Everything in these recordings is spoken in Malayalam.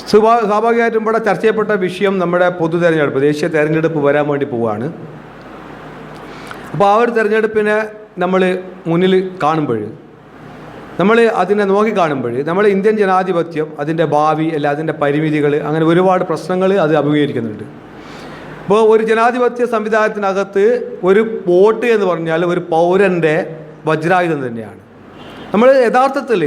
സ്വാ- സ്വാഭാവികമായിട്ടും ഇവിടെ ചർച്ച ചെയ്യപ്പെട്ട വിഷയം നമ്മുടെ പൊതു തെരഞ്ഞെടുപ്പ് ദേശീയ തെരഞ്ഞെടുപ്പ് വരാൻ വേണ്ടി പോവുകയാണ് അപ്പോൾ ആ ഒരു തെരഞ്ഞെടുപ്പിനെ നമ്മൾ മുന്നിൽ കാണുമ്പോൾ നമ്മൾ അതിനെ നോക്കി കാണുമ്പോൾ നമ്മൾ ഇന്ത്യൻ ജനാധിപത്യം അതിന്റെ ഭാവി അല്ല അതിന്റെ പരിമിതികൾ അങ്ങനെ ഒരുപാട് പ്രശ്നങ്ങൾ അത് അഭിമുഖീകരിക്കുന്നുണ്ട്. അപ്പോൾ ഒരു ജനാധിപത്യ സംവിധാനത്തിനകത്ത് ഒരു വോട്ട് എന്ന് പറഞ്ഞാൽ ഒരു പൗരന്റെ വജ്രായുധം തന്നെയാണ്. നമ്മൾ യഥാർത്ഥത്തിൽ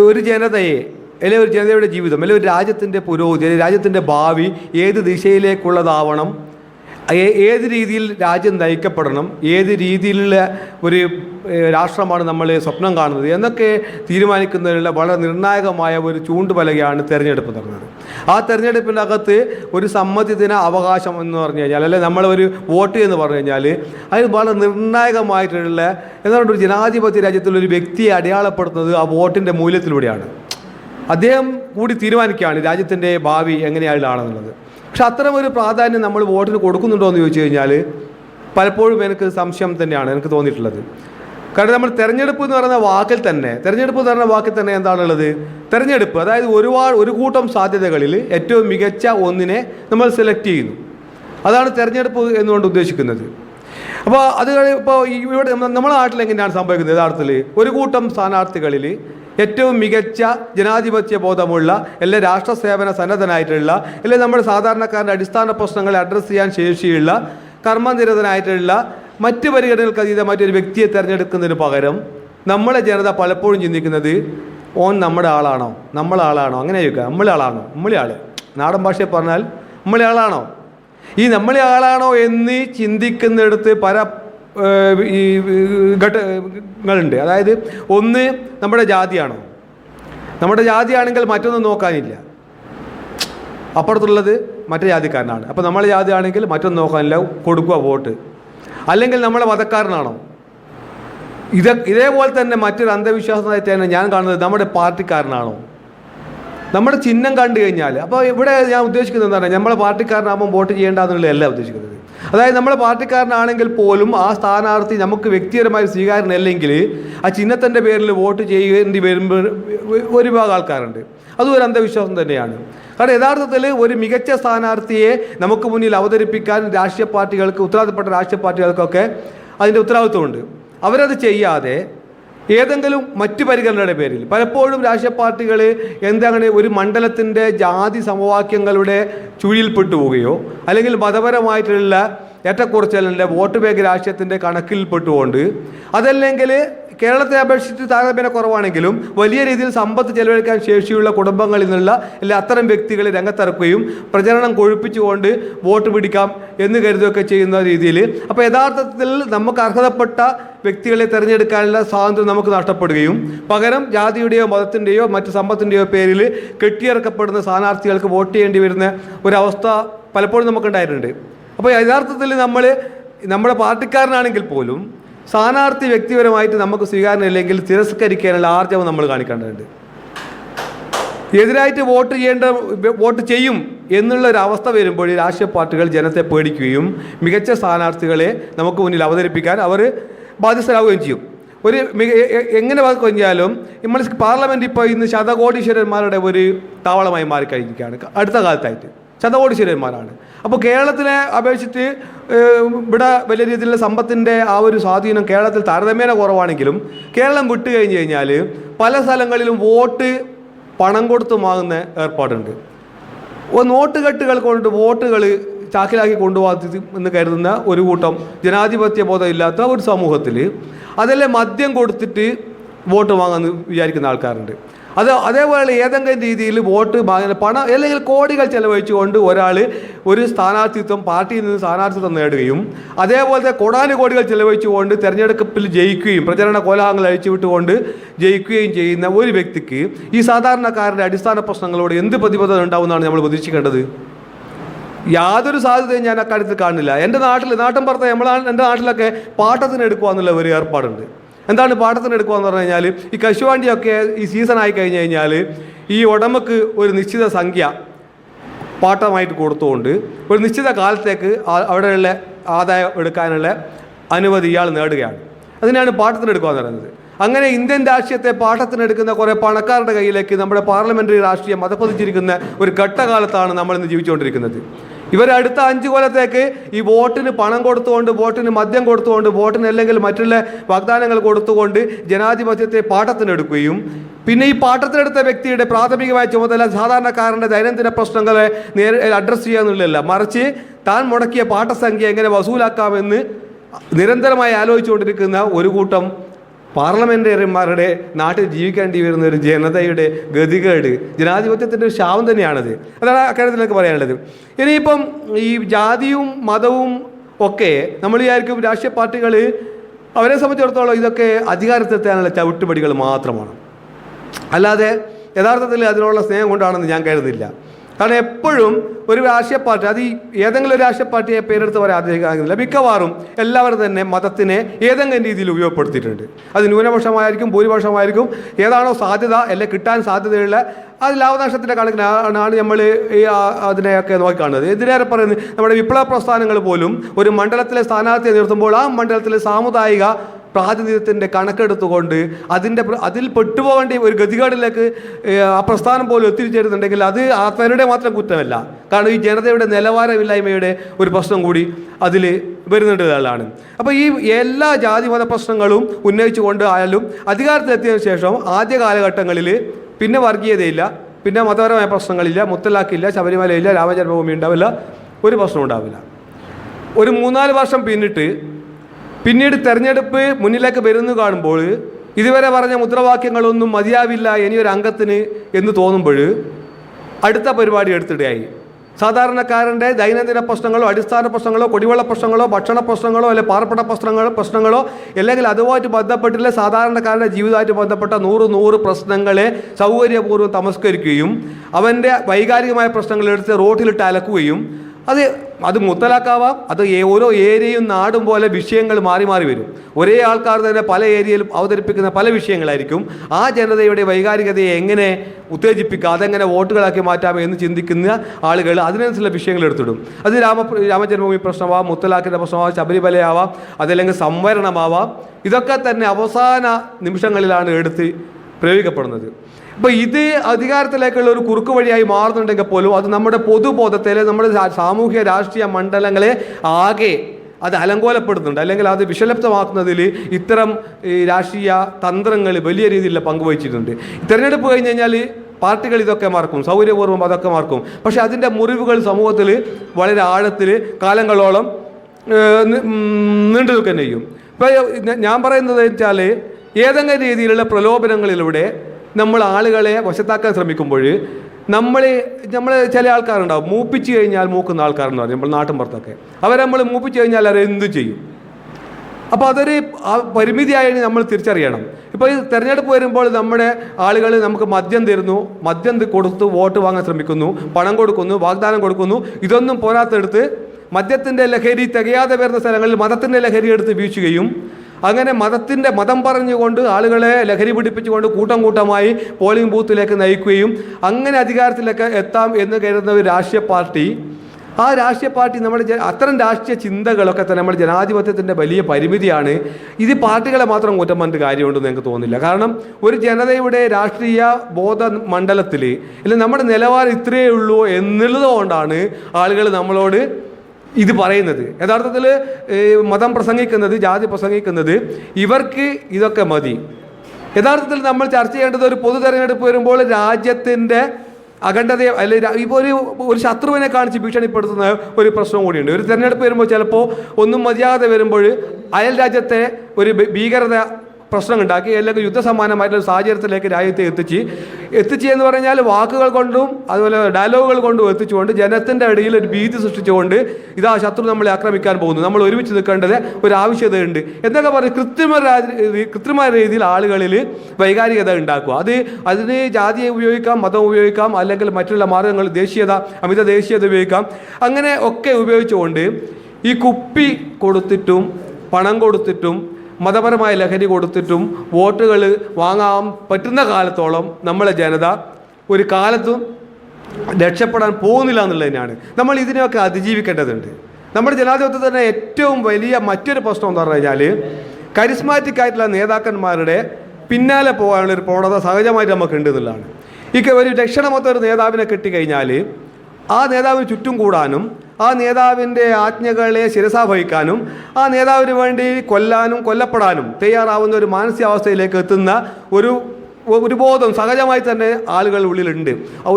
ഒരു ജനതയെ അല്ലെങ്കിൽ ഒരു ജനതയുടെ ജീവിതം അല്ലെ ഒരു രാജ്യത്തിന്റെ പുരോഗതി അല്ലെങ്കിൽ രാജ്യത്തിന്റെ ഭാവി ഏത് ദിശയിലേക്കുള്ളതാവണം ഏത് രീതിയിൽ രാജ്യം നയിക്കപ്പെടണം ഏത് രീതിയിലുള്ള ഒരു രാഷ്ട്രമാണ് നമ്മൾ സ്വപ്നം കാണുന്നത് എന്നൊക്കെ തീരുമാനിക്കുന്നതിനുള്ള വളരെ നിർണായകമായ ഒരു ചൂണ്ടുപലകയാണ് തെരഞ്ഞെടുപ്പ് നടന്നത്. ആ തെരഞ്ഞെടുപ്പിനകത്ത് ഒരു സമ്മതിദിന അവകാശം എന്ന് പറഞ്ഞു കഴിഞ്ഞാൽ അല്ലെ നമ്മളൊരു വോട്ട് എന്ന് പറഞ്ഞു കഴിഞ്ഞാൽ അതിന് വളരെ നിർണായകമായിട്ടുള്ള എന്താണ് ഒരു ജനാധിപത്യ രാജ്യത്തിലൊരു വ്യക്തിയെ അടയാളപ്പെടുത്തുന്നത് ആ വോട്ടിന്റെ മൂല്യത്തിലൂടെയാണ്. അദ്ദേഹം കൂടി തീരുമാനിക്കുകയാണ് രാജ്യത്തിന്റെ ഭാവി എങ്ങനെയായിട്ടാണെന്നുള്ളത് പക്ഷെ അത്തരമൊരു പ്രാധാന്യം നമ്മൾ വോട്ടിന് കൊടുക്കുന്നുണ്ടോ എന്ന് ചോദിച്ചു കഴിഞ്ഞാൽ പലപ്പോഴും എനിക്ക് സംശയം തന്നെയാണ് എനിക്ക് തോന്നിയിട്ടുള്ളത്. കാരണം നമ്മൾ തെരഞ്ഞെടുപ്പ് എന്ന് പറയുന്ന വാക്കിൽ തന്നെ തെരഞ്ഞെടുപ്പ് എന്ന് പറയുന്ന വാക്കിൽ തന്നെ എന്താണുള്ളത്? തെരഞ്ഞെടുപ്പ് അതായത് ഒരുപാട് ഒരു കൂട്ടം സാധ്യതകളിൽ ഏറ്റവും മികച്ച ഒന്നിനെ നമ്മൾ സെലക്ട് ചെയ്യുന്നു. അതാണ് തെരഞ്ഞെടുപ്പ് എന്നുകൊണ്ട് ഉദ്ദേശിക്കുന്നത്. അപ്പോൾ അത് ഇപ്പോൾ ഇവിടെ നമ്മ- നമ്മുടെ നാട്ടിൽ എങ്ങനെയാണ് സംഭവിക്കുന്നത്? യഥാർത്ഥത്തിൽ ഒരു കൂട്ടം സ്ഥാനാർത്ഥികളിൽ ഏറ്റവും മികച്ച ജനാധിപത്യ ബോധമുള്ള അല്ലെ രാഷ്ട്ര സേവന സന്നദ്ധനായിട്ടുള്ള അല്ലെ നമ്മുടെ സാധാരണക്കാരന്റെ അടിസ്ഥാന പ്രശ്നങ്ങളെ അഡ്രസ്സ് ചെയ്യാൻ ശേഷിയുള്ള കർമ്മനിരതനായിട്ടുള്ള മറ്റ് പരിഗണനകൾക്ക് അതീതമായിട്ട് ഒരു വ്യക്തിയെ തിരഞ്ഞെടുക്കുന്നതിന് പകരം നമ്മളെ ജനത പലപ്പോഴും ചിന്തിക്കുന്നത് ഓൻ നമ്മുടെ ആളാണോ? നമ്മളെ ആളാണോ? അങ്ങനെ ചോദിക്കുക നമ്മളെ ആളാണോ? നമ്മളെ ആൾ. നാടൻ ഭാഷയിൽ പറഞ്ഞാൽ നമ്മളെ ആളാണോ? ഈ നമ്മളെ ആളാണോ എന്ന് ചിന്തിക്കുന്നിടത്ത് പല ഈ ഘട്ടങ്ങളുണ്ട് അതായത് ഒന്ന് നമ്മുടെ ജാതിയാണോ? നമ്മുടെ ജാതിയാണെങ്കിൽ മറ്റൊന്നും നോക്കാനില്ല. അപ്പുറത്തുള്ളത് മറ്റേ ജാതിക്കാരനാണ്. അപ്പോൾ നമ്മളെ ജാതിയാണെങ്കിൽ മറ്റൊന്നും നോക്കാനില്ല. കൊടുക്കുക വോട്ട്. അല്ലെങ്കിൽ നമ്മളെ മതക്കാരനാണോ? ഇത് ഇതേപോലെ തന്നെ മറ്റൊരു അന്ധവിശ്വാസമായിട്ടാണ് ഞാൻ കാണുന്നത്. നമ്മുടെ പാർട്ടിക്കാരനാണോ? നമ്മുടെ ചിഹ്നം കണ്ടു കഴിഞ്ഞാൽ അപ്പോൾ ഇവിടെ ഞാൻ ഉദ്ദേശിക്കുന്നത് എന്താണ്? നമ്മളെ പാർട്ടിക്കാരനാകുമ്പോൾ വോട്ട് ചെയ്യേണ്ടതെന്നുള്ളതല്ല ഉദ്ദേശിക്കുന്നത്. അതായത് നമ്മളെ പാർട്ടിക്കാരനാണെങ്കിൽ പോലും ആ സ്ഥാനാർത്ഥി നമുക്ക് വ്യക്തിപരമായി സ്വീകാര്യനല്ലെങ്കിൽ ആ ചിഹ്നത്തിന്റെ പേരിൽ വോട്ട് ചെയ്യേണ്ടി വരുമ്പോൾ ഒരു ആൾക്കാരുണ്ട്. അതും ഒരു അന്ധവിശ്വാസം തന്നെയാണ്. കാരണം യഥാർത്ഥത്തിൽ ഒരു മികച്ച സ്ഥാനാർത്ഥിയെ നമുക്ക് മുന്നിൽ അവതരിപ്പിക്കാൻ രാഷ്ട്രീയ പാർട്ടികൾക്ക് ഉത്തരവാദിത്തപ്പെട്ട രാഷ്ട്രീയ പാർട്ടികൾക്കൊക്കെ അതിന്റെ ഉത്തരവാദിത്വമുണ്ട്. അവരത് ചെയ്യാതെ ഏതെങ്കിലും മറ്റു പരിഗണനയുടെ പേരിൽ. പലപ്പോഴും രാഷ്ട്രീയ പാർട്ടികൾ എന്താണ് ഒരു മണ്ഡലത്തിന്റെ ജാതി സമവാക്യങ്ങളുടെ ചുഴിയിൽപ്പെട്ടു പോവുകയോ അല്ലെങ്കിൽ മതപരമായിട്ടുള്ള ഏറ്റക്കുറച്ചിലിന്റെ വോട്ട് ബാങ്ക് രാഷ്ട്രീയത്തിന്റെ കണക്കിൽപ്പെട്ടുകൊണ്ട് അതല്ലെങ്കിൽ കേരളത്തെ അപേക്ഷിച്ച് താരതമ്യേന കുറവാണെങ്കിലും വലിയ രീതിയിൽ സമ്പത്ത് ചെലവഴിക്കാൻ ശേഷിയുള്ള കുടുംബങ്ങളിൽ നിന്നുള്ള എല്ലാ അത്തരം വ്യക്തികളെ രംഗത്തിറക്കുകയും പ്രചരണം കൊഴുപ്പിച്ചുകൊണ്ട് വോട്ട് പിടിക്കാം എന്ന് കരുതുകയൊക്കെ ചെയ്യുന്ന രീതിയിൽ. അപ്പോൾ യഥാർത്ഥത്തിൽ നമുക്ക് അർഹതപ്പെട്ട വ്യക്തികളെ തിരഞ്ഞെടുക്കാനുള്ള സ്വാതന്ത്ര്യം നമുക്ക് നഷ്ടപ്പെടുകയും പകരം ജാതിയുടെയോ മതത്തിന്റെയോ മറ്റ് സമ്പത്തിന്റെയോ പേരിൽ കെട്ടിയിറക്കപ്പെടുന്ന സ്ഥാനാർത്ഥികൾക്ക് വോട്ട് ചെയ്യേണ്ടി വരുന്ന ഒരവസ്ഥ പലപ്പോഴും നമുക്കുണ്ടായിട്ടുണ്ട്. അപ്പോൾ യഥാർത്ഥത്തിൽ നമ്മൾ നമ്മുടെ പാർട്ടിക്കാരനാണെങ്കിൽ പോലും സ്ഥാനാർത്ഥി വ്യക്തിപരമായിട്ട് നമുക്ക് സ്വീകാര്യമില്ലെങ്കിൽ തിരസ്കരിക്കാനുള്ള ആർജവം നമ്മൾ കാണിക്കേണ്ടതുണ്ട്. എതിരായിട്ട് വോട്ട് ചെയ്യേണ്ട വോട്ട് ചെയ്യും എന്നുള്ള ഒരു അവസ്ഥ വരുമ്പോൾ രാഷ്ട്രീയ പാർട്ടികൾ ജനത്തെ പേടിക്കുകയും മികച്ച സ്ഥാനാർത്ഥികളെ നമുക്ക് മുന്നിൽ അവതരിപ്പിക്കാൻ അവർ ബാധ്യസ്ഥരാകുകയും ചെയ്യും. ഒരു എങ്ങനെ കഴിഞ്ഞാലും നമ്മൾ പാർലമെന്റ് ഇപ്പോൾ ഇന്ന് ശതകോടീശ്വരന്മാരുടെ ഒരു താവളമായി മാറിക്കഴിഞ്ഞിരിക്കുകയാണ്. അടുത്ത കാലത്തായിട്ട്. ശതകോടീശ്വരന്മാരാണ് അപ്പോൾ കേരളത്തിലെ അപേക്ഷിച്ച് ഇവിടെ വലിയ രീതിയിലുള്ള സമ്പത്തിന്റെ ആ ഒരു സ്വാധീനം കേരളത്തിൽ താരതമ്യേന കുറവാണെങ്കിലും കേരളം വിട്ടു കഴിഞ്ഞ് കഴിഞ്ഞാൽ പല സ്ഥലങ്ങളിലും വോട്ട് പണം കൊടുത്ത് വാങ്ങുന്ന ഏർപ്പാടുണ്ട്. നോട്ടുകെട്ടുകൾ കൊണ്ട് വോട്ടുകൾ ചാക്കിലാക്കി കൊണ്ടുപോകാത്ത എന്ന് കരുതുന്ന ഒരു കൂട്ടം ജനാധിപത്യ ബോധം ഇല്ലാത്ത ഒരു സമൂഹത്തിൽ അതല്ലേ മദ്യം കൊടുത്തിട്ട് വോട്ട് വാങ്ങാമെന്ന് വിചാരിക്കുന്ന ആൾക്കാരുണ്ട്. അത് അതേപോലെ ഏതെങ്കിലും രീതിയിൽ വോട്ട് പണം അല്ലെങ്കിൽ കോടികൾ ചെലവഴിച്ചുകൊണ്ട് ഒരാൾ ഒരു സ്ഥാനാർത്ഥിത്വം പാർട്ടിയിൽ നിന്ന് സ്ഥാനാർത്ഥിത്വം നേടുകയും അതേപോലത്തെ കോടാനുകോടികൾ ചെലവഴിച്ചുകൊണ്ട് തെരഞ്ഞെടുപ്പിൽ ജയിക്കുകയും പ്രചരണ കോലാഹങ്ങൾ അഴിച്ചുവിട്ടുകൊണ്ട് ജയിക്കുകയും ചെയ്യുന്ന ഒരു വ്യക്തിക്ക് ഈ സാധാരണക്കാരന്റെ അടിസ്ഥാന പ്രശ്നങ്ങളോട് എന്ത് പ്രതിബദ്ധത ഉണ്ടാവുമെന്നാണ് നമ്മൾ പ്രതീക്ഷിക്കേണ്ടത്? യാതൊരു സാധ്യതയും ഞാൻ അക്കാര്യത്തിൽ കാണുന്നില്ല. എന്റെ നാട്ടിൽ നാട്ടിൻ പുറത്ത് നമ്മളാണ് എന്റെ നാട്ടിലൊക്കെ പാട്ടത്തിന് എടുക്കുക എന്നുള്ള ഒരു ഏർപ്പാടുണ്ട്. എന്താണ് പാട്ടത്തിന് എടുക്കുക എന്ന് പറഞ്ഞു കഴിഞ്ഞാൽ ഈ കശുവണ്ടിയൊക്കെ ഈ സീസൺ ആയി കഴിഞ്ഞ് കഴിഞ്ഞാൽ ഈ ഉടമക്ക് ഒരു നിശ്ചിത സംഖ്യ പാട്ടമായിട്ട് കൊടുത്തുകൊണ്ട് ഒരു നിശ്ചിത കാലത്തേക്ക് അവിടെയുള്ള ആദായം എടുക്കാനുള്ള അനുമതി ഇയാൾ നേടുകയാണ്. അതിനാണ് പാട്ടത്തിന് എടുക്കുക എന്ന് പറയുന്നത്. അങ്ങനെ ഇന്ത്യൻ രാഷ്ട്രീയത്തെ പാഠത്തിനെടുക്കുന്ന കുറേ പണക്കാരുടെ കയ്യിലേക്ക് നമ്മുടെ പാർലമെന്ററി രാഷ്ട്രീയം മതപ്പതിച്ചിരിക്കുന്ന ഒരു ഘട്ടകാലത്താണ് നമ്മൾ ഇന്ന് ജീവിച്ചുകൊണ്ടിരിക്കുന്നത്. ഇവർ അടുത്ത അഞ്ച് കൊല്ലത്തേക്ക് ഈ വോട്ടിന് പണം കൊടുത്തുകൊണ്ട് വോട്ടിന് മദ്യം കൊടുത്തുകൊണ്ട് വോട്ടിന് അല്ലെങ്കിൽ മറ്റുള്ള വാഗ്ദാനങ്ങൾ കൊടുത്തുകൊണ്ട് ജനാധിപത്യത്തെ പാഠത്തിനെടുക്കുകയും പിന്നെ ഈ പാട്ടത്തിനെടുത്ത വ്യക്തിയുടെ പ്രാഥമികമായ ചുമതല സാധാരണക്കാരന്റെ ദൈനംദിന പ്രശ്നങ്ങളെ നേരെ അഡ്രസ്സ് ചെയ്യുക എന്നുള്ളതല്ല മറിച്ച് താൻ മുടക്കിയ പാട്ടസംഖ്യ എങ്ങനെ വസൂലാക്കാമെന്ന് നിരന്തരമായി ആലോചിച്ചുകൊണ്ടിരിക്കുന്ന ഒരു കൂട്ടം പാർലമെന്ററിയന്മാരുടെ നാട്ടിൽ ജീവിക്കേണ്ടി വരുന്ന ഒരു ജനതയുടെ ഗതികേട് ജനാധിപത്യത്തിന്റെ ഒരു ശാപം തന്നെയാണത്. അതാണ് അക്കാര്യത്തിലൊക്കെ പറയാനുള്ളത്. ഇനിയിപ്പം ഈ ജാതിയും മതവും ഒക്കെ നമ്മൾ വിചാരിക്കും രാഷ്ട്രീയ പാർട്ടികൾ അവരെ സംബന്ധിച്ചിടത്തോളം ഇതൊക്കെ അധികാരത്തെത്താനുള്ള ചവിട്ടുപടികൾ മാത്രമാണ്. അല്ലാതെ യഥാർത്ഥത്തിൽ അതിനുള്ള സ്നേഹം കൊണ്ടാണെന്ന് ഞാൻ കരുതില്ല കാരണം എപ്പോഴും ഒരു രാഷ്ട്രീയ പാർട്ടി അത് ഈ ഏതെങ്കിലും ഒരു രാഷ്ട്രീയ പാർട്ടിയെ പേരെടുത്ത് പറയാൻ ആഗ്രഹിക്കുന്നില്ല. മിക്കവാറും എല്ലാവരും തന്നെ മതത്തിനെ ഏതെങ്കിലും രീതിയിൽ ഉപയോഗപ്പെടുത്തിയിട്ടുണ്ട്. അത് ന്യൂനപക്ഷമായിരിക്കും ഭൂരിപക്ഷമായിരിക്കും ഏതാണോ സാധ്യത അല്ലെ കിട്ടാൻ സാധ്യതയുള്ള അത് ലാഭനാശത്തിന്റെ കണക്കിനാണ് നമ്മൾ ഈ അതിനെയൊക്കെ നോക്കിക്കാണുന്നത്. എതിരേറെ പറയുന്നത് നമ്മുടെ വിപ്ലവ പ്രസ്ഥാനങ്ങൾ പോലും ഒരു മണ്ഡലത്തിലെ സ്ഥാനാർത്ഥിയെ നിർത്തുമ്പോൾ ആ മണ്ഡലത്തിലെ സാമുദായിക പ്രാതിനിധ്യത്തിന്റെ കണക്കെടുത്തുകൊണ്ട് അതിന്റെ അതിൽ പെട്ടുപോകേണ്ട ഒരു ഗതികേടിലേക്ക് ആ പ്രസ്ഥാനം പോലും എത്തിച്ചേരുന്നുണ്ടെങ്കിൽ അത് ആത്മരുടെ മാത്രം കുറ്റമല്ല. കാരണം ഈ ജനതയുടെ നിലവാരമില്ലായ്മയുടെ ഒരു പ്രശ്നം കൂടി അതിൽ വരുന്നുണ്ടാണ് അപ്പോൾ ഈ എല്ലാ ജാതി മത പ്രശ്നങ്ങളും ഉന്നയിച്ചുകൊണ്ട് ആയാലും അധികാരത്തിലെത്തിയതിനു ശേഷം ആദ്യ കാലഘട്ടങ്ങളിൽ പിന്നെ വർഗീയതയില്ല പിന്നെ മതപരമായ പ്രശ്നങ്ങളില്ല മുത്തലാഖില്ല ശബരിമലയില്ല രാമജന്മഭൂമി ഉണ്ടാവില്ല ഒരു പ്രശ്നം ഉണ്ടാവില്ല. ഒരു മൂന്നാൽ വർഷം പിന്നിട്ട് പിന്നീട് തെരഞ്ഞെടുപ്പ് മുന്നിലേക്ക് വരുന്നു കാണുമ്പോൾ ഇതുവരെ പറഞ്ഞ മുദ്രാവാക്യങ്ങളൊന്നും മതിയാവില്ല ഇനി ഒരു അംഗത്തിന് എന്ന് തോന്നുമ്പോൾ അടുത്ത പരിപാടി എടുത്തിടുകയായി സാധാരണക്കാരന്റെ ദൈനംദിന പ്രശ്നങ്ങളോ അടിസ്ഥാന പ്രശ്നങ്ങളോ കുടിവെള്ള പ്രശ്നങ്ങളോ ഭക്ഷണ പ്രശ്നങ്ങളോ അല്ലെങ്കിൽ പാർപ്പിട പ്രശ്നങ്ങളോ പ്രശ്നങ്ങളോ അല്ലെങ്കിൽ അതുമായിട്ട് ബന്ധപ്പെട്ടുള്ള സാധാരണക്കാരുടെ ജീവിതമായിട്ട് ബന്ധപ്പെട്ട നൂറ് നൂറ് പ്രശ്നങ്ങളെ സൗകര്യപൂർവം തമസ്കരിക്കുകയും അവന്റെ വൈകാരികമായ പ്രശ്നങ്ങൾ എടുത്ത് റോട്ടിലിട്ട് അലക്കുകയും അത് അത് മുത്തലാക്കാവാം അത് ഓരോ ഏരിയയും നാടും പോലെ വിഷയങ്ങൾ മാറി മാറി വരും. ഒരേ ആൾക്കാർ തന്നെ പല ഏരിയയിലും അവതരിപ്പിക്കുന്ന പല വിഷയങ്ങളായിരിക്കും. ആ ജനതയുടെ വൈകാരികതയെ എങ്ങനെ ഉത്തേജിപ്പിക്കുക അതെങ്ങനെ വോട്ടുകളാക്കി മാറ്റാം എന്ന് ചിന്തിക്കുന്ന ആളുകൾ അതിനനുസരിച്ചുള്ള വിഷയങ്ങൾ എടുത്തിടും. അത് രാമ രാമജന്മഭൂമി പ്രശ്നമാവാം മുത്തലാഖിന്റെ പ്രശ്നമാവാം ശബരിമലയാവാം അതല്ലെങ്കിൽ സംവരണമാവാം. ഇതൊക്കെ തന്നെ അവസാന നിമിഷങ്ങളിലാണ് എടുത്ത് പ്രയോഗിക്കപ്പെടുന്നത്. അപ്പോൾ ഇത് അധികാരത്തിലേക്കുള്ള ഒരു കുറുക്ക് വഴിയായി മാറുന്നുണ്ടെങ്കിൽ പോലും അത് നമ്മുടെ പൊതുബോധത്തെ നമ്മുടെ സാമൂഹ്യ രാഷ്ട്രീയ മണ്ഡലങ്ങളെ ആകെ അത് അലങ്കോലപ്പെടുന്നുണ്ട്. അല്ലെങ്കിൽ അത് വിഷലപ്തമാക്കുന്നതിൽ ഇത്തരം രാഷ്ട്രീയ തന്ത്രങ്ങൾ വലിയ രീതിയിലുള്ള പങ്കുവഹിച്ചിട്ടുണ്ട് തിരഞ്ഞെടുപ്പ് കഴിഞ്ഞ് കഴിഞ്ഞാൽ പാർട്ടികൾ ഇതൊക്കെ മാർക്കും സൗകര്യപൂർവം അതൊക്കെ മാർക്കും പക്ഷെ അതിന്റെ മുറിവുകൾ സമൂഹത്തിൽ വളരെ ആഴത്തിൽ കാലങ്ങളോളം നീണ്ടു നിൽക്കാൻ ചെയ്യും. ഇപ്പം ഞാൻ പറയുന്നത് വെച്ചാൽ ഏതെങ്കിലും രീതിയിലുള്ള പ്രലോഭനങ്ങളിലൂടെ നമ്മൾ ആളുകളെ വശത്താക്കാൻ ശ്രമിക്കുമ്പോൾ നമ്മൾ നമ്മൾ ചില ആൾക്കാരുണ്ടാവും. മൂപ്പിച്ച് കഴിഞ്ഞാൽ മൂക്കുന്ന ആൾക്കാരെന്ന് പറയും നമ്മൾ നാട്ടിൻ പുറത്തൊക്കെ. അവരെ നമ്മൾ മൂപ്പിച്ച് കഴിഞ്ഞാൽ അവർ ചെയ്യും? അപ്പോൾ അതൊരു പരിമിതിയായി നമ്മൾ തിരിച്ചറിയണം. ഇപ്പോൾ ഈ തെരഞ്ഞെടുപ്പ് വരുമ്പോൾ നമ്മുടെ ആളുകൾ നമുക്ക് മദ്യം തരുന്നു മദ്യം കൊടുത്ത് വോട്ട് വാങ്ങാൻ ശ്രമിക്കുന്നു പണം കൊടുക്കുന്നു വാഗ്ദാനം കൊടുക്കുന്നു. ഇതൊന്നും പോരാത്തെടുത്ത് മദ്യത്തിന്റെ ലഹരി തികയാതെ വരുന്ന സ്ഥലങ്ങളിൽ മതത്തിന്റെ ലഹരി എടുത്ത് വീശുകയും അങ്ങനെ മതത്തിന്റെ മതം പറഞ്ഞുകൊണ്ട് ആളുകളെ ലഹരി പിടിപ്പിച്ചുകൊണ്ട് കൂട്ടം കൂട്ടമായി പോളിംഗ് ബൂത്തിലേക്ക് നയിക്കുകയും അങ്ങനെ അധികാരത്തിലൊക്കെ എത്താം എന്ന് കരുതുന്ന ഒരു രാഷ്ട്രീയ പാർട്ടി ആ രാഷ്ട്രീയ പാർട്ടി നമ്മുടെ അത്തരം രാഷ്ട്രീയ ചിന്തകളൊക്കെ തന്നെ നമ്മുടെ ജനാധിപത്യത്തിന്റെ വലിയ പരിമിതിയാണ്. ഇത് പാർട്ടികളെ മാത്രം കുറ്റം പറഞ്ഞിട്ട് കാര്യമുണ്ടെന്ന് എനിക്ക് തോന്നുന്നില്ല. കാരണം ഒരു ജനതയുടെ രാഷ്ട്രീയ ബോധ മണ്ഡലത്തിൽ ഇല്ല നമ്മുടെ നിലവാരം ഇത്രയേ ഉള്ളൂ എന്നുള്ളതുകൊണ്ടാണ് ആളുകൾ നമ്മളോട് ഇത് പറയുന്നത്. യഥാർത്ഥത്തിൽ മതം പ്രസംഗിക്കുന്നത് ജാതി പ്രസംഗിക്കുന്നത് ഇവർക്ക് ഇതൊക്കെ മതി. യഥാർത്ഥത്തിൽ നമ്മൾ ചർച്ച ചെയ്യേണ്ടത് ഒരു പൊതു തെരഞ്ഞെടുപ്പ് വരുമ്പോൾ രാജ്യത്തിന്റെ അഖണ്ഡതയെ അല്ലെങ്കിൽ ഇപ്പോൾ ഒരു ഒരു ശത്രുവിനെ കാണിച്ച് ഭീഷണിപ്പെടുത്തുന്ന ഒരു പ്രശ്നം കൂടിയുണ്ട്. ഒരു തെരഞ്ഞെടുപ്പ് വരുമ്പോൾ ചിലപ്പോൾ ഒന്നും മതിയാതെ വരുമ്പോൾ അയൽ രാജ്യത്തെ ഒരു ഭീകരത പ്രശ്നം ഉണ്ടാക്കി അല്ലെങ്കിൽ യുദ്ധസമാനമായിട്ടുള്ള സാഹചര്യത്തിലേക്ക് രാജ്യത്തെ എത്തിച്ച്. എത്തിച്ച് എന്ന് പറഞ്ഞാൽ വാക്കുകൾ കൊണ്ടും അതുപോലെ ഡയലോഗുകൾ കൊണ്ടും എത്തിച്ചുകൊണ്ട് ജനത്തിന്റെ ഇടയിൽ ഒരു ഭീതി സൃഷ്ടിച്ചുകൊണ്ട് ഇതാ ശത്രു നമ്മളെ ആക്രമിക്കാൻ പോകുന്നു. നമ്മൾ ഒരുമിച്ച് നിൽക്കേണ്ടത് ഒരു ആവശ്യതയുണ്ട്. എന്നൊക്കെ പറഞ്ഞ് കൃത്രിമ കൃത്രിമ രീതിയിൽ ആളുകളിൽ വൈകാരികത ഉണ്ടാക്കുക. അത് അതിന് ജാതിയെ ഉപയോഗിക്കാം മതം ഉപയോഗിക്കാം അല്ലെങ്കിൽ മറ്റുള്ള മാർഗങ്ങൾ ദേശീയത അമിത ദേശീയത ഉപയോഗിക്കാം. അങ്ങനെ ഒക്കെ ഉപയോഗിച്ചുകൊണ്ട് ഈ കുപ്പി കൊടുത്തിട്ടും പണം കൊടുത്തിട്ടും മതപരമായ ലഹരി കൊടുത്തിട്ടും വോട്ടുകൾ വാങ്ങാൻ പറ്റുന്ന കാലത്തോളം നമ്മളെ ജനത ഒരു കാലത്തും രക്ഷപ്പെടാൻ പോകുന്നില്ല എന്നുള്ളത് തന്നെയാണ് നമ്മൾ ഇതിനെയൊക്കെ അതിജീവിക്കേണ്ടതുണ്ട്. നമ്മുടെ ജനാധിപത്യത്തിൽ തന്നെ ഏറ്റവും വലിയ മറ്റൊരു പ്രശ്നം എന്ന് പറഞ്ഞു കഴിഞ്ഞാൽ കരിസ്മാറ്റിക് ആയിട്ടുള്ള നേതാക്കന്മാരുടെ പിന്നാലെ പോകാനുള്ള ഒരു പ്രവണത സഹജമായിട്ട് നമുക്ക് ഉണ്ട് എന്നുള്ളതാണ്. ഈ ഒരു ലക്ഷണമൊത്ത ഒരു നേതാവിനെ കിട്ടിക്കഴിഞ്ഞാൽ ആ നേതാവിന് ചുറ്റും കൂടാനും ആ നേതാവിന്റെ ആജ്ഞകളെ ശിരസാ വഹിക്കാനും ആ നേതാവിന് വേണ്ടി കൊല്ലാനും കൊല്ലപ്പെടാനും തയ്യാറാവുന്ന ഒരു മാനസികാവസ്ഥയിലേക്ക് എത്തുന്ന ഒരു ഒരു ബോധം സഹജമായി തന്നെ ആളുകളുടെ ഉള്ളിലുണ്ട്.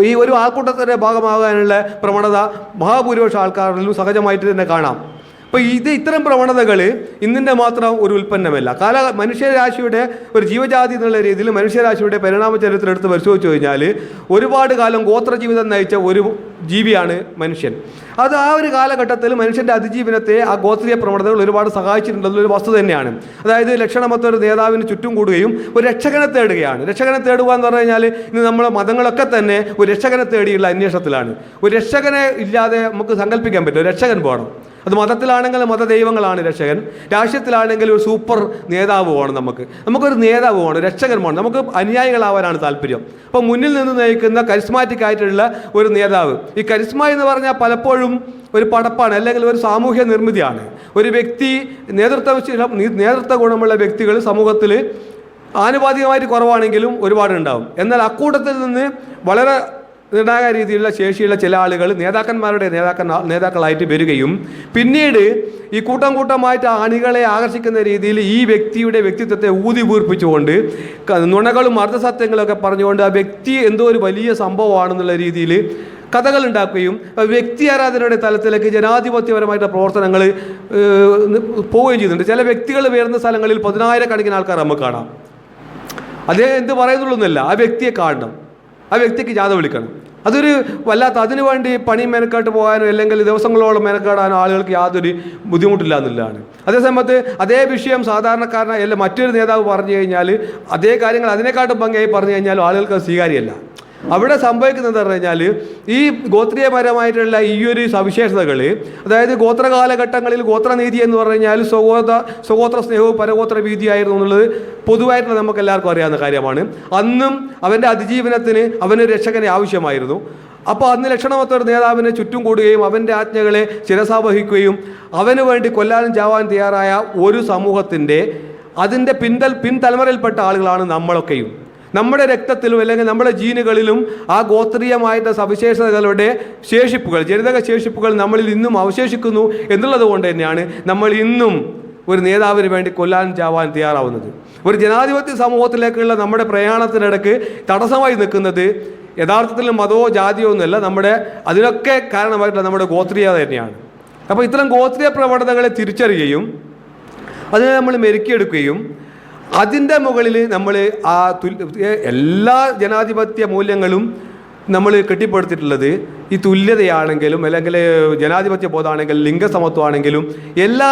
ഈ ഒരു ആൾക്കൂട്ടത്തിന്റെ ഭാഗമാകാനുള്ള പ്രവണത മഹാഭൂരിപക്ഷ ആൾക്കാരിലും സഹജമായിട്ട് തന്നെ കാണാം. അപ്പോൾ ഇത് ഇത്തരം പ്രവണതകൾ ഇന്നിന്റെ മാത്രം ഒരു ഉൽപ്പന്നമല്ല. കാല മനുഷ്യരാശിയുടെ ഒരു ജീവജാതി എന്നുള്ള രീതിയിൽ മനുഷ്യരാശിയുടെ പരിണാമ ചരിത്രം എടുത്ത് പരിശോധിച്ചു കഴിഞ്ഞാൽ ഒരുപാട് കാലം ഗോത്രജീവിതം നയിച്ച ഒരു ജീവിയാണ് മനുഷ്യൻ. അത് ആ ഒരു കാലഘട്ടത്തിൽ മനുഷ്യന്റെ അതിജീവനത്തെ ആ ഗോത്രീയ പ്രവണതകൾ ഒരുപാട് സഹായിച്ചിട്ടുണ്ടെന്നൊരു വസ്തു തന്നെയാണ്. അതായത് ലക്ഷണമൊത്ത ഒരു നേതാവിന് ചുറ്റും കൂടുകയും ഒരു രക്ഷകനെ തേടുകയാണ്. രക്ഷകനെ തേടുക എന്ന് പറഞ്ഞു കഴിഞ്ഞാൽ ഇന്ന് നമ്മളെ മതങ്ങളൊക്കെ തന്നെ ഒരു രക്ഷകനെ തേടിയുള്ള അന്വേഷണത്തിലാണ്. ഒരു രക്ഷകനെ ഇല്ലാതെ നമുക്ക് സങ്കല്പിക്കാൻ പറ്റും രക്ഷകൻ പോകണം. അത് മതത്തിലാണെങ്കിൽ മതദൈവങ്ങളാണ് രക്ഷകൻ. രാഷ്ട്രീയത്തിലാണെങ്കിൽ ഒരു സൂപ്പർ നേതാവ് വേണം നമുക്ക്. നമുക്കൊരു നേതാവ് വേണം രക്ഷകൻ വേണം നമുക്ക് അനുയായികളാവാനാണ് താല്പര്യം. അപ്പോൾ മുന്നിൽ നിന്ന് നയിക്കുന്ന കരിസ്മാറ്റിക് ആയിട്ടുള്ള ഒരു നേതാവ്. ഈ കരിസ്മ എന്ന് പറഞ്ഞാൽ പലപ്പോഴും ഒരു പടപ്പാണ് അല്ലെങ്കിൽ ഒരു സാമൂഹ്യ നിർമ്മിതിയാണ്. ഒരു വ്യക്തി നേതൃത്വ നേതൃത്വ ഗുണമുള്ള വ്യക്തികൾ സമൂഹത്തിൽ ആനുപാതികമായിട്ട് കുറവാണെങ്കിലും ഒരുപാടുണ്ടാവും. എന്നാൽ അക്കൂട്ടത്തിൽ നിന്ന് വളരെ നിർണായക രീതിയിലുള്ള ശേഷിയുള്ള ചില ആളുകൾ നേതാക്കന്മാരുടെ നേതാക്കൻ നേതാക്കളായിട്ട് വരികയും. പിന്നീട് ഈ കൂട്ടം കൂട്ടമായിട്ട് അണികളെ ആകർഷിക്കുന്ന രീതിയിൽ ഈ വ്യക്തിയുടെ വ്യക്തിത്വത്തെ ഊതി പൂർപ്പിച്ചുകൊണ്ട് നുണകളും അർദ്ധസത്യങ്ങളൊക്കെ പറഞ്ഞുകൊണ്ട് ആ വ്യക്തി എന്തോ ഒരു വലിയ സംഭവമാണെന്നുള്ള രീതിയിൽ കഥകൾ ഉണ്ടാക്കുകയും വ്യക്തി ആരാധനയുടെ തലത്തിലേക്ക് ജനാധിപത്യപരമായിട്ടുള്ള പ്രവർത്തനങ്ങൾ പോവുകയും ചെയ്യുന്നുണ്ട്. ചില വ്യക്തികൾ വരുന്ന സ്ഥലങ്ങളിൽ പതിനായിരക്കണക്കിന് ആൾക്കാർ നമുക്ക് കാണാം. അദ്ദേഹം എന്ത് പറയുന്നുള്ളൂ എന്നല്ല ആ വ്യക്തിയെ കാണണം. ആ വ്യക്തിക്ക് ജാഥ വിളിക്കണം. അതൊരു വല്ലാത്ത അതിനു വേണ്ടി പണി മെനക്കാട്ട് പോകാനോ അല്ലെങ്കിൽ ദിവസങ്ങളോളം മെനക്കാടാനോ ആളുകൾക്ക് യാതൊരു ബുദ്ധിമുട്ടില്ല എന്നുള്ളതാണ്. അതേസമയത്ത് അതേ വിഷയം സാധാരണക്കാരനായ അല്ല മറ്റൊരു നേതാവ് പറഞ്ഞു കഴിഞ്ഞാൽ അതേ കാര്യങ്ങൾ അതിനെക്കാട്ടും ഭംഗിയായി പറഞ്ഞു കഴിഞ്ഞാൽ ആളുകൾക്ക് സ്വീകാര്യമല്ല. അവിടെ സംഭവിക്കുന്നത് പറഞ്ഞു കഴിഞ്ഞാൽ ഈ ഗോത്രീയപരമായിട്ടുള്ള ഈ ഒരു സവിശേഷതകൾ അതായത് ഗോത്രകാലഘട്ടങ്ങളിൽ ഗോത്രനീതി എന്ന് പറഞ്ഞു കഴിഞ്ഞാൽ സ്വഗോത്ര സ്വഗോത്ര സ്നേഹവും പരഗോത്ര ഭീതിയായിരുന്നു എന്നുള്ളത് പൊതുവായിട്ടുള്ള നമുക്ക് എല്ലാവർക്കും അറിയാവുന്ന കാര്യമാണ്. അന്നും അവന്റെ അതിജീവനത്തിന് അവന് രക്ഷകനെ ആവശ്യമായിരുന്നു. അപ്പോൾ അന്ന് ലക്ഷണമൊത്ത ഒരു നേതാവിനെ ചുറ്റും കൂടുകയും അവന്റെ ആജ്ഞകളെ ശിരസാവഹിക്കുകയും അവന് വേണ്ടി കൊല്ലാനും ചാവാൻ തയ്യാറായ ഒരു സമൂഹത്തിന്റെ അതിന്റെ പിന്തൽ പിൻതലമുറയിൽപ്പെട്ട ആളുകളാണ് നമ്മളൊക്കെയും. നമ്മുടെ രക്തത്തിലും അല്ലെങ്കിൽ നമ്മുടെ ജീനുകളിലും ആ ഗോത്രീയമായിട്ട് സവിശേഷതകളുടെ ശേഷിപ്പുകൾ ജനിതക ശേഷിപ്പുകൾ നമ്മളിൽ ഇന്നും അവശേഷിക്കുന്നു എന്നുള്ളത് കൊണ്ട് തന്നെയാണ് നമ്മൾ ഇന്നും ഒരു നേതാവിന് വേണ്ടി കൊല്ലാൻ ചാവാൻ തയ്യാറാവുന്നത്. ഒരു ജനാധിപത്യ സമൂഹത്തിലേക്കുള്ള നമ്മുടെ പ്രയാണത്തിനിടക്ക് തടസ്സമായി നിൽക്കുന്നത് യഥാർത്ഥത്തിൽ മതമോ ജാതിയോ ഒന്നുമല്ല നമ്മുടെ അതിനൊക്കെ കാരണമായിട്ടുള്ള നമ്മുടെ ഗോത്രീയത തന്നെയാണ്. അപ്പോൾ ഇത്തരം ഗോത്രീയ പ്രവണതകളെ തിരിച്ചറിയുകയും അതിനെ നമ്മൾ മെരുക്കിയെടുക്കുകയും അതിന്റെ മുകളിൽ നമ്മൾ ആ എല്ലാ ജനാധിപത്യ മൂല്യങ്ങളും നമ്മൾ കെട്ടിപ്പടുത്തിട്ടുള്ളത് ഈ തുല്യതയാണെങ്കിലും അല്ലെങ്കിൽ ജനാധിപത്യ ബോധമാണെങ്കിലും ലിംഗസമത്വമാണെങ്കിലും എല്ലാ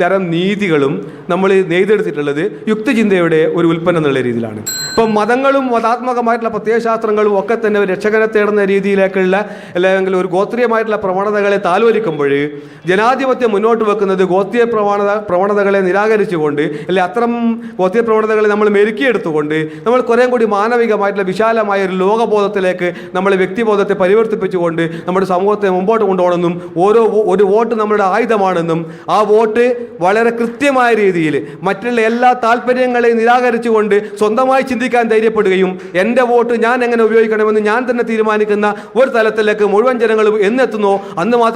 തരം നീതികളും നമ്മൾ നെയ്തെടുത്തിട്ടുള്ളത് യുക്തചിന്തയുടെ ഒരു ഉൽപ്പന്നം എന്നുള്ള രീതിയിലാണ്. ഇപ്പം മതങ്ങളും മതാത്മകമായിട്ടുള്ള പ്രത്യയശാസ്ത്രങ്ങളും ഒക്കെ തന്നെ രക്ഷകനെ തേടുന്ന രീതിയിലേക്കുള്ള അല്ലെങ്കിൽ ഒരു ഗോത്രീയമായിട്ടുള്ള പ്രവണതകളെ താലോലിക്കുമ്പോൾ ജനാധിപത്യം മുന്നോട്ട് വെക്കുന്നത് ഗോത്രീയ പ്രവണത പ്രവണതകളെ നിരാകരിച്ചുകൊണ്ട് അല്ലെ അത്തരം ഗോത്രീയ പ്രവണതകളെ നമ്മൾ മെരുക്കിയെടുത്തുകൊണ്ട് നമ്മൾ കുറേ കൂടി മാനവികമായിട്ടുള്ള വിശാലമായ ഒരു ലോകബോധത്തിലേക്ക് നമ്മൾ വ്യക്തിബോധത്തെ പരിവർത്തിപ്പിച്ചുകൊണ്ട് നമ്മുടെ സമൂഹത്തെ മുമ്പോട്ട് കൊണ്ടുപോകണമെന്നും ഓരോ ഒരു വോട്ട് നമ്മുടെ ആയുധമാണെന്നും ആ വോട്ട് വളരെ കൃത്യമായ രീതിയിൽ മറ്റുള്ള എല്ലാ താല്പര്യങ്ങളെയും നിരാകരിച്ചുകൊണ്ട് സ്വന്തമായി ചിന്തിക്കാൻ ധൈര്യപ്പെടുകയും എന്റെ വോട്ട് ഞാൻ എങ്ങനെ ഉപയോഗിക്കണമെന്ന് ഞാൻ തന്നെ തീരുമാനിക്കുന്ന ഒരു തലത്തിലേക്ക് മുഴുവൻ ജനങ്ങളും എന്നെത്തുന്നോ. അന്ന് മാത്രം